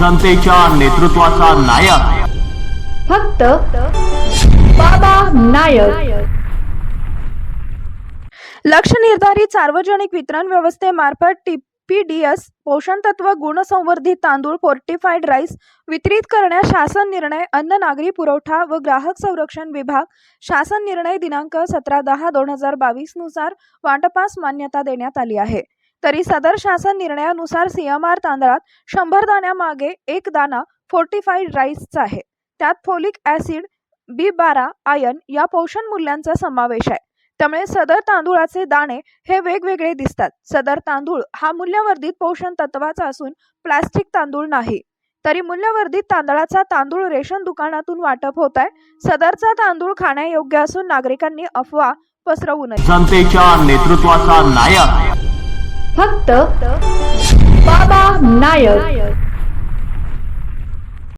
जनतेच्या नेतृत्वाचा नायक. फक्त बाबा नायक. लक्ष निर्धारित सार्वजनिक वितरण व्यवस्थेमार्फत टीपीडीएस पोषण तत्व गुणसंवर्धित तांदूळ फोर्टिफाईड राईस वितरित करण्यास शासन निर्णय अन्न नागरी पुरवठा व ग्राहक संरक्षण विभाग शासन निर्णय दिनांक सतरा दहा दोन हजार बावीसनुसार वाटपास मान्यता देण्यात आली आहे. तरी सदर शासन निर्णयानुसार सीएमआर तांदळात शंभर दाण्यामागे एक दाना फोर्टिफाईड राईसचा आहे. त्यात फोलिक ॲसिड बी बारा आयन या पोषण मूल्यांचा समावेश आहे. त्यामुळे सदर तांदूळाचे दाणे हे वेगवेगळे दिसतात. सदर तांदूळ हा मूल्यवर्धित पोषण तत्वाचा असून प्लास्टिक तांदूळ नाही. तरी मूल्यवर्धित तांदळाचा तांदूळ रेशन दुकानातून वाटप होत आहे. सदरचा तांदूळ खाण्यायोग्य असून नागरिकांनी अफवा पसरवू नये. जनतेच्या नेतृत्वाचा नायक फक्त बाबा नायक.